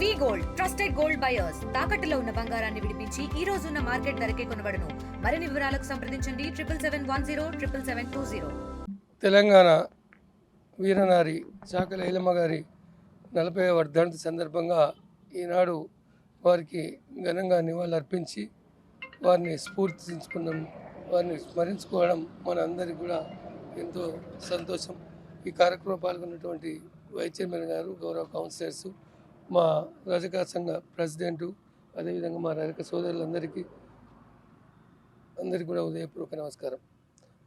We gold trusted gold buyers తాకట్టులో ఉన్న బంగారాన్ని విడిపించి ఈ రోజు ఉన్న మార్కెట్ ధరకే కొనబడను. మరిన్ని వివరాలకు సంప్రదించండి. Triple seven one zero triple seven two zero Telangana వీరనారి Chakali Ailamma గారి నలభై వర్ధంతి సందర్భంగా ఈనాడు వారికి ఘనంగా నివాళులర్పించి వారిని స్ఫూర్తించుకున్నాం. వారిని స్మరించుకోవడం మన అందరికీ కూడా ఎంతో సంతోషం. ఈ కార్యక్రమం పాల్గొన్నటువంటి వైస్ చైర్మన్ గారు గౌరవ కౌన్సిలర్స్ మా రజక సంఘ ప్రెసిడెంటు అదేవిధంగా మా రజక సోదరులందరికీ అందరికీ కూడా ఉదయపూర్వక నమస్కారం.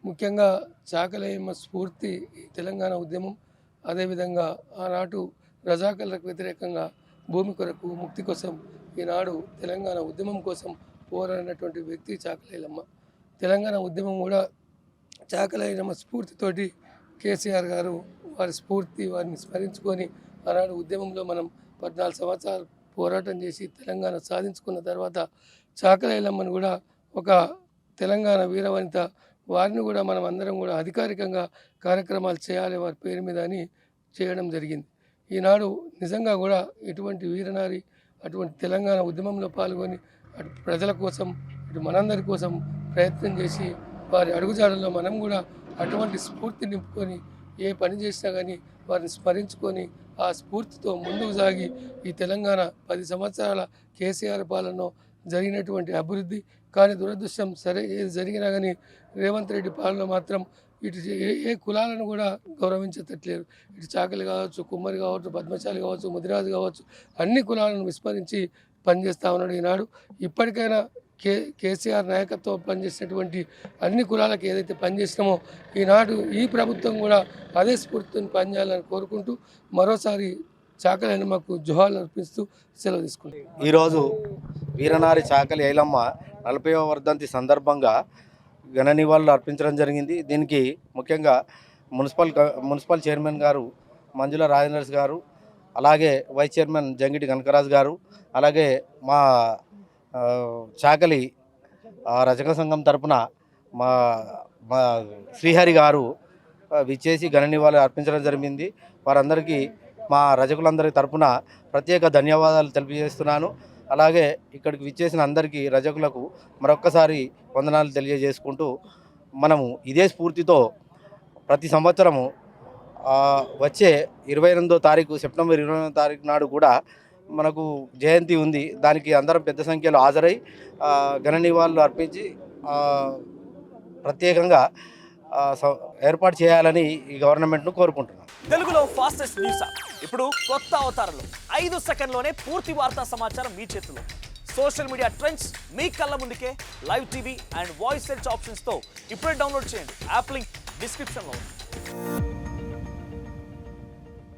ముఖ్యంగా చాకలేయమ్మ స్ఫూర్తి తెలంగాణ ఉద్యమం అదేవిధంగా ఆనాటు రజాకర్లకు వ్యతిరేకంగా భూమి కొరకు ముక్తి కోసం ఈనాడు తెలంగాణ ఉద్యమం కోసం పోరాడినటువంటి వ్యక్తి చాకలైలమ్మ తెలంగాణ ఉద్యమం కూడా చాకలైలమ్మ స్ఫూర్తితోటి కేసీఆర్ గారు వారి స్ఫూర్తి వారిని స్మరించుకొని ఆనాడు ఉద్యమంలో మనం పద్నాలుగు సంవత్సరాలు పోరాటం చేసి తెలంగాణ సాధించుకున్న తర్వాత చాకలైలమ్మను కూడా ఒక తెలంగాణ వీరవనిత వారిని కూడా మనం అందరం కూడా అధికారికంగా కార్యక్రమాలు చేయాలి వారి పేరు మీద అని చేయడం జరిగింది. ఈనాడు నిజంగా కూడా ఇటువంటి వీరనారి అటువంటి తెలంగాణ ఉద్యమంలో పాల్గొని అటు ప్రజల కోసం ఇటు మనందరి కోసం ప్రయత్నం చేసి వారి అడుగుజాడల్లో మనం కూడా అటువంటి స్ఫూర్తి నింపుకొని ఏ పని చేసినా కానీ వారిని స్మరించుకొని ఆ స్ఫూర్తితో ముందుకు సాగి ఈ తెలంగాణ పది సంవత్సరాల కేసీఆర్ పాలనలో జరిగినటువంటి అభివృద్ధి కానీ దురదృష్టం సరే ఏది జరిగినా కానీ రేవంత్ రెడ్డి పాలన మాత్రం ఇటు ఏ ఏ కులాలను కూడా గౌరవించేటట్లేరు ఇటు చాకలి కావచ్చు కుమ్మరి కావచ్చు పద్మశాలి కావచ్చు ముదిరాజు కావచ్చు అన్ని కులాలను విస్మరించి పనిచేస్తూ ఉన్నాడు ఈనాడు. ఇప్పటికైనా కే కేసీఆర్ నాయకత్వం పనిచేసినటువంటి అన్ని కులాలకు ఏదైతే పనిచేసినామో ఈనాడు ఈ ప్రభుత్వం కూడా అదే స్ఫూర్తిని పనిచేయాలని కోరుకుంటూ మరోసారి చాకలి మాకు జుహాలు అర్పిస్తూ సెలవు తీసుకుంటాం ఈరోజు వీరనారి చాకలి ఐలమ్మ నలభైవ వర్ధంతి సందర్భంగా ఘన నివాళులు అర్పించడం జరిగింది. దీనికి ముఖ్యంగా మున్సిపల్ మున్సిపల్ చైర్మన్ గారు మంజుల రాజేంద్రస్ గారు అలాగే వైస్ చైర్మన్ జంగిటి కనకరాజు గారు అలాగే మా చాకలి రచక సంఘం తరపున మా మా శ్రీహరి గారు విచ్చేసి ఘన నివాళులు అర్పించడం జరిగింది. వారందరికీ మా రజకులందరి తరపున ప్రత్యేక ధన్యవాదాలు తెలియజేస్తున్నాను. అలాగే ఇక్కడికి విచ్చేసిన అందరికీ రజకులకు మరొక్కసారి వందనాలు తెలియజేసుకుంటూ మనము ఇదే స్ఫూర్తితో ప్రతి సంవత్సరము వచ్చే ఇరవై ఎనిమిదో తారీఖు సెప్టెంబర్ ఇరవై ఎనిమిదో తారీఖు నాడు కూడా మనకు జయంతి ఉంది. దానికి అందరం పెద్ద సంఖ్యలో హాజరై ఘన నివాళులు అర్పించి ప్రత్యేకంగా ఏర్పాటు చేయాలని ఈ గవర్నమెంట్ను కోరుకుంటున్నాను తెలుగులో ఫాస్టెస్ట్ న్యూస్ ఇప్పుడు కొత్త అవతారంలో ఐదు సెకండ్లోనే పూర్తి వార్తా సమాచారం మీ చేతిలో. సోషల్ మీడియా ట్రెండ్స్ మీ కళ్ళ ముందుకే live TV and voice search ఆప్షన్స్తో ఇప్పుడే డౌన్లోడ్ చేయండి. యాప్ లింక్ డిస్క్రిప్షన్లో ఉంది.